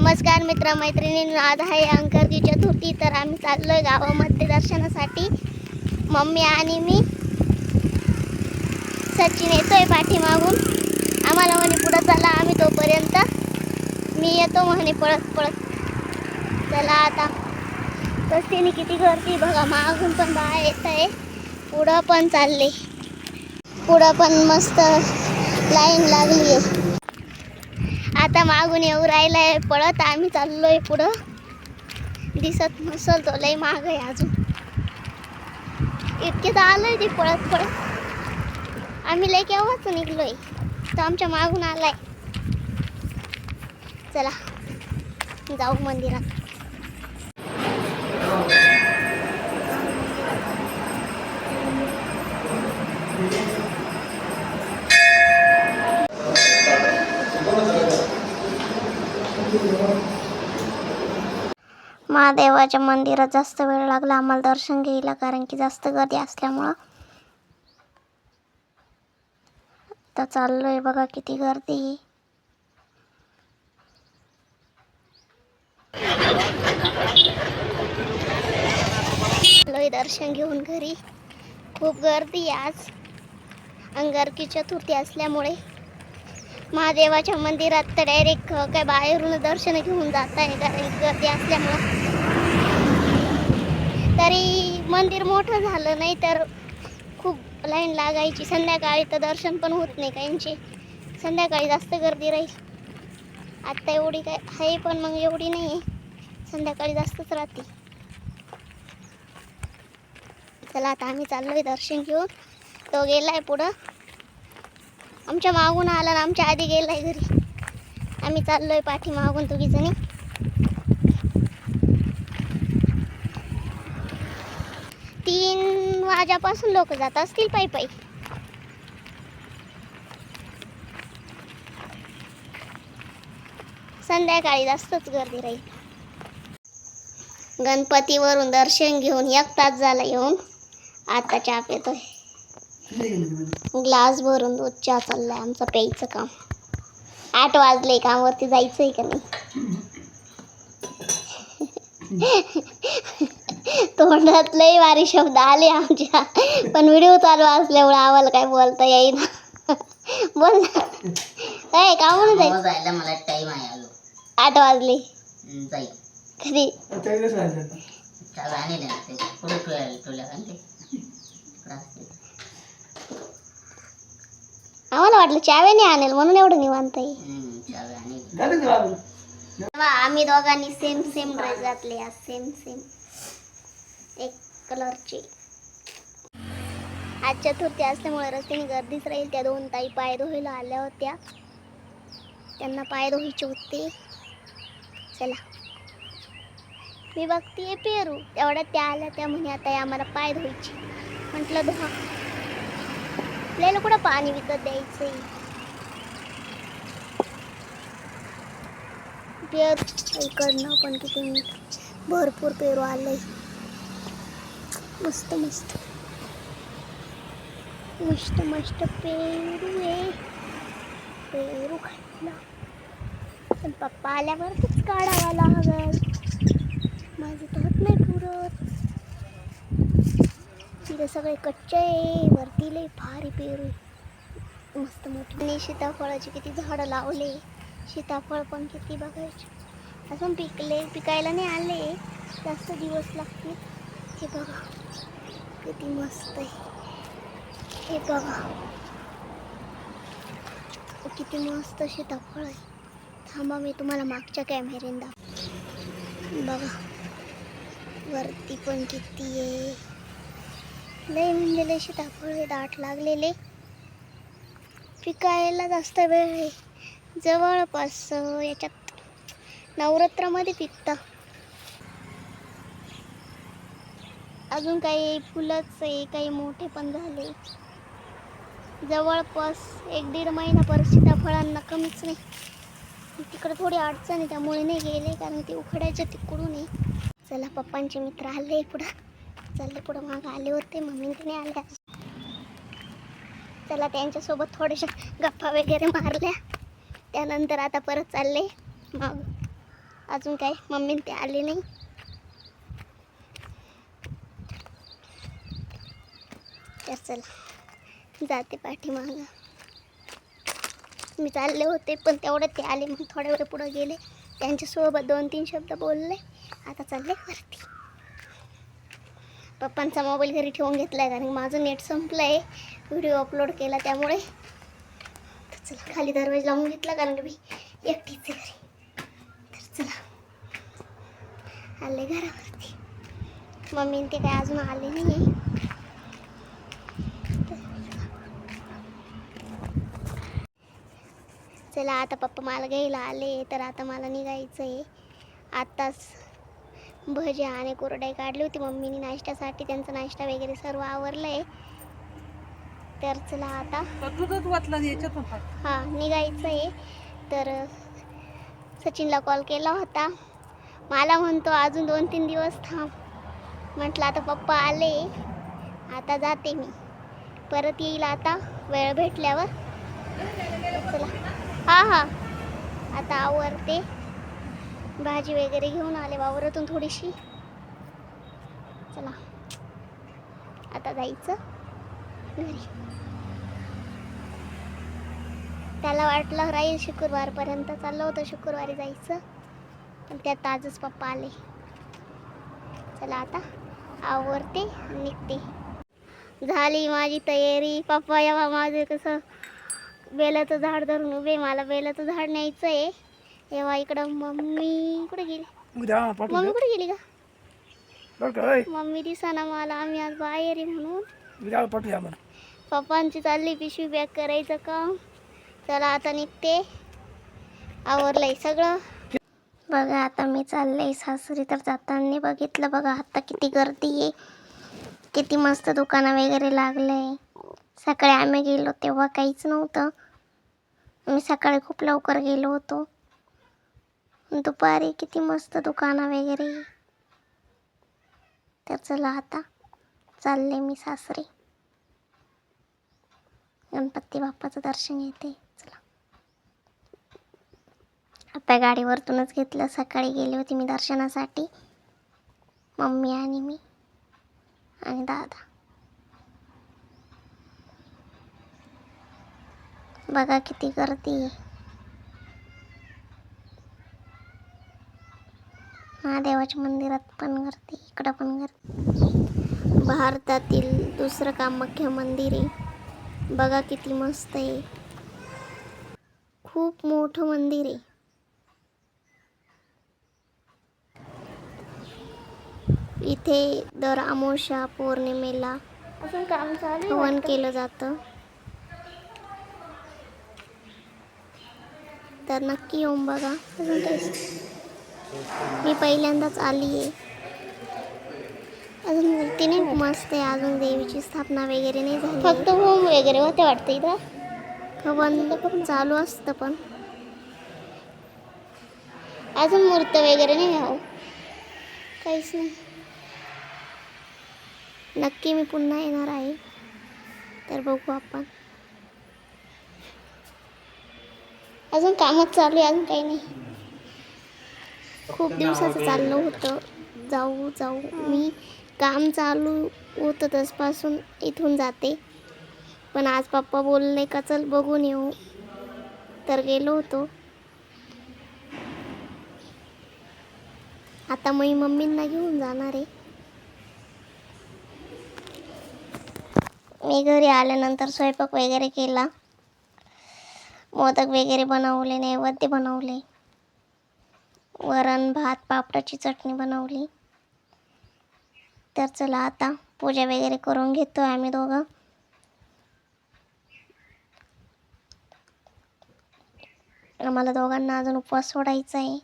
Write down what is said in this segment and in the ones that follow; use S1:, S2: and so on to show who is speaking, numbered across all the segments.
S1: नमस्कार मित्र मैत्रिणी आज आहे अंकरची चतुर्थी तर आम्ही चाललो आहे गावामध्ये दर्शनासाठी. मम्मी आणि मी सचिन येतोय पाठीमागून. आम्हाला म्हणे पुढं चला आम्ही तोपर्यंत. मी येतो म्हणे पळत पळत. चला आता. रस्त्याने किती गर्दी बघा मागून पण बाहेर येत आहे पुढं पण चालले. पुढं पण मस्त लाईन लागली आहे आता मागून येऊ राहिलाय पळत आम्ही चाललोय पुढं. दिसत नसल तो लय माग आहे अजून. इतके तर आलोय ते पळत पळत. आम्ही लय केव्हाच निघलोय तो आमच्या मागून आलाय. चला जाऊ मंदिरात. महादेवाच्या मंदिरात जास्त वेळ लागला आम्हाला दर्शन घ्यायला कारण की जास्त गर्दी असल्यामुळं. आता चाललोय बघा किती गर्दी. आहे. दर्शन घेऊन घरी. खूप गर्दी आज. अंगारकी चतुर्थी असल्यामुळे. महादेवाच्या मंदिरात तर डायरेक्ट काय बाहेरून दर्शन घेऊन जात आहे कारण की गर्दी असल्यामुळं. तरी मंदिर मोठं झालं नाही तर खूप लाईन लागायची. संध्याकाळी तर दर्शन पण होत नाही काहींचे. संध्याकाळी जास्त गर्दी राहील. आत्ता एवढी काय आहे पण मग एवढी नाही आहे संध्याकाळी जास्तच राहते. चला आता आम्ही चाललोय दर्शन घेऊन. तो गेलाय पुढं. आमच्या मागून आला ना आमच्या आधी गेलाय घरी. आम्ही चाललोय पाठी मागून दोघी माझ्यापासून लोक जात असतील पायी पायी. संध्याकाळी जास्तच गर्दी राहील. गणपतीवरून दर्शन घेऊन एक तास झाला येऊन आता चहा पितोय ग्लास भरून दूध चहा चाललाय आमचं प्यायचं काम. आठ वाजले कामावरती जायचंय का नाही? तोंडात लय वारी शब्द आले आमच्या. पण व्हिडिओ चालू असल्यामुळे आम्हाला काय बोलता येईना. बोल ना. काय का
S2: जायला मला टाइम आहे
S1: आठ वाजले.
S2: हम्म,
S1: कधी?
S2: आणले ना ते कुठे ठेवायला ठेवल्या का ते. तिकडं असते.
S1: आम्हाला वाटलं चाव्याने आणेल म्हणून एवढं निवांत आहे.
S2: हम्म, चावी आणली.
S1: तेव्हा आम्ही दोघांनी सेम सेम ड्रेस घातले आज सेम सेम एक कलरची. आज चतुर्थी असल्यामुळे रस्त्याने गर्दीच राहील. त्या दोन ताई पाय धुवायला आल्या होत्या. त्यांना पाय धुवायचे होते. चला. मी बघतीये पेरू. तेवढ्या त्या आल्या त्या म्हणे आता आम्हाला पाय धुवायचे. म्हटलं धुवा. आपल्याला कुठं पाणी विकत द्यायचंय? पेरू इकडनं पण किती भरपूर पेरू आलंय. मस्त मस्त. मस्त मस्त पेरू आहे. पेरू खायला. पण पप्पा आल्यावरच काढावा लागल. माझं तर होत नाही पुरत. तिथे सगळे कच्चे आहे. वरती लय भारी पेरू मस्त मोठी आणि सीताफळाची किती झाडं लावले. सीताफळ पण किती बघायचे. अजून पिकले पिकायला नाही आले. जास्त दिवस लागतील. हे बघा. किती मस्त आहे हे बघा किती मस्त सीताफळ आहे थांबा मी तुम्हाला मागच्या कॅमेऱ्याने दाख बघा वरती पण किती आहे लय म्हणलेले सीताफळ आहे दाट लागलेले पिकायला जास्त वेळ आहे जवळपास याच्यात नवरात्रामध्ये पिकतं अजून काही फुलंच आहे काही मोठे पण झाले. जवळपास एक दीड महिना परत सीताफळांना कमीच नाही. तिकडे थोडी अडचण आहे त्यामुळे नाही गेले कारण ते उखडायचे तिकडून आहे. चला पप्पांचे मित्र आले पुढं. चालले पुढं माग आले होते मम्मी नाही आल्या चला त्यांच्यासोबत थोड्याशा गप्पा वगैरे मारल्या. त्यानंतर आता परत चालले. मग अजून काय मम्मी ते आले नाही. चला जाते पाठीमागं. मी चालले होते पण तेवढं ते आले मग थोड्या वेळ पुढे गेले. त्यांच्यासोबत दोन तीन शब्द बोलले. आता चालले वरती. पप्पांचा मोबाईल घरी ठेवून घेतला आहे कारण माझं नेट संपलं आहे व्हिडिओ अपलोड केला त्यामुळे. चला खाली दरवाजा लावून घेतला कारण मी एकटीच घरी. तर चला. आले घरावरती. मम्मी ते काय अजून आले नाही आहे चला आता पप्पा मला घ्यायला आले तर आता मला निघायचं आहे आत्ताच भजी आणि कोरडाई काढली होती मम्मीने नाश्त्यासाठी त्यांचा नाश्ता वगैरे सर्व आवरलं आहे तर चला आता. हां निघायचं आहे तर सचिनला कॉल केला होता. मला म्हणतो अजून दोन तीन दिवस थांब. म्हटलं आता पप्पा आले. आता जाते मी. परत येईल आता वेळ भेटल्यावर. चला. हां हां. आता आवरते. भाजी वगैरे घेऊन आले वावरातून थोडीशी. चला. आता जायचं घरी. त्याला वाटलं राहील शुक्रवारपर्यंत चाललं होतं शुक्रवारी जायचं. पण त्यात आजच पप्पा आले. चला आता आवरते निघते. झाली माझी तयारी. पप्पा यावा माझं कसं? बेलाचं झाड धरून उभे मला बेलाचं झाड न्यायचं आहे तेव्हा इकडं मम्मी कुठे गेली?
S3: उद्या
S1: मम्मी कुठे गेली का मम्मी दिसाना मला आम्ही आज बाहेर आहे म्हणून.
S3: मला
S1: पप्पांची चालली पिशवी पॅक करायचं काम. चला आता निघते. आवरलंय सगळं. बघा आता मी चाललंय सासरी तर जाताना बघितलं बघा आता किती गर्दी आहे. किती मस्त दुकानं वगैरे लागलंय. सकाळी आम्ही गेलो तेव्हा काहीच नव्हतं. मी सकाळी खूप लवकर गेलो होतो. दुपारी किती मस्त दुकानं वगैरे. तर चला आता चालले मी सासरे. गणपती बाप्पाचं दर्शन घेते. चला. आता गाडीवरतूनच घेतलं. सकाळी गेली होती मी दर्शनासाठी. मम्मी आणि मी आणि दादा. बघा किती गर्दी महादेवाच्या मंदिरात पण गर्दी इकडं पण गर्दी. भारतातील दुसरं कामाख्या मंदिर आहे. बघा किती मस्त आहे. खूप मोठं मंदिर आहे. इथे दर अमावस्या पौर्णिमेला हवन केलं जातं. तर नक्की येऊन बघा. अजून काही मी पहिल्यांदाच आली आहे अजून मूर्ती नाही मस्त आहे अजून देवीची स्थापना वगैरे नाही झाली. फक्त होम वगैरे होते वाटतं इथं? हवन पण चालू असतं पण. अजून मूर्त वगैरे नाही हवं काहीच नाही. नक्की मी पुन्हा येणार आहे. तर बघू आपण. अजून कामच चालू आहे अजून काही नाही. खूप दिवसाचं चाललं होतं. जाऊ जाऊ. मी काम चालू होतं तसपासून इथून जाते. पण आज पप्पा बोलले का चल बघून येऊ. तर गेलो होतो. आता मी मम्मींना घेऊन जाणार आहे. मी घरी आल्यानंतर स्वयंपाक वगैरे केला. मोदक वगैरे बनवले नैवेद्य बनवले. वरण भात पापडाची चटणी बनवली. तर चला आता पूजा वगैरे करून घेतो आम्ही दोघं. आम्हाला दोघांना अजून उपवास सोडायचा आहे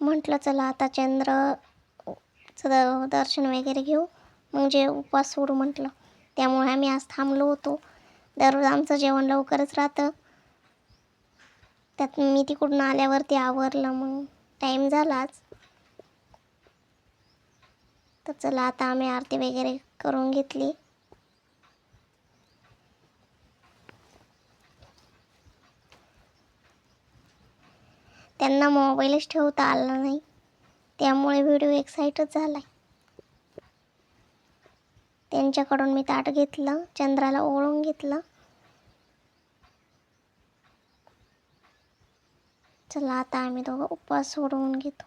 S1: म्हटलं चला आता चंद्रचं द- दर्शन वगैरे घेऊ. मग जे उपवास सोडू म्हटलं. त्यामुळे आम्ही आज थांबलो होतो. दररोज आमचं जेवण लवकरच राहतं. त्यात मी तिकडून आल्यावरती आवरलं मग टाईम झालाच तर चला आता आम्ही आरती वगैरे करून घेतली. त्यांना मोबाईलच ठेवता आला नाही. त्यामुळे व्हिडिओ एक्साईटच झाला आहे त्यांच्याकडून मी ताट घेतलं चंद्राला ओळून घेतलं. चला आता आम्ही दोघं उपवास सोडवून घेतो.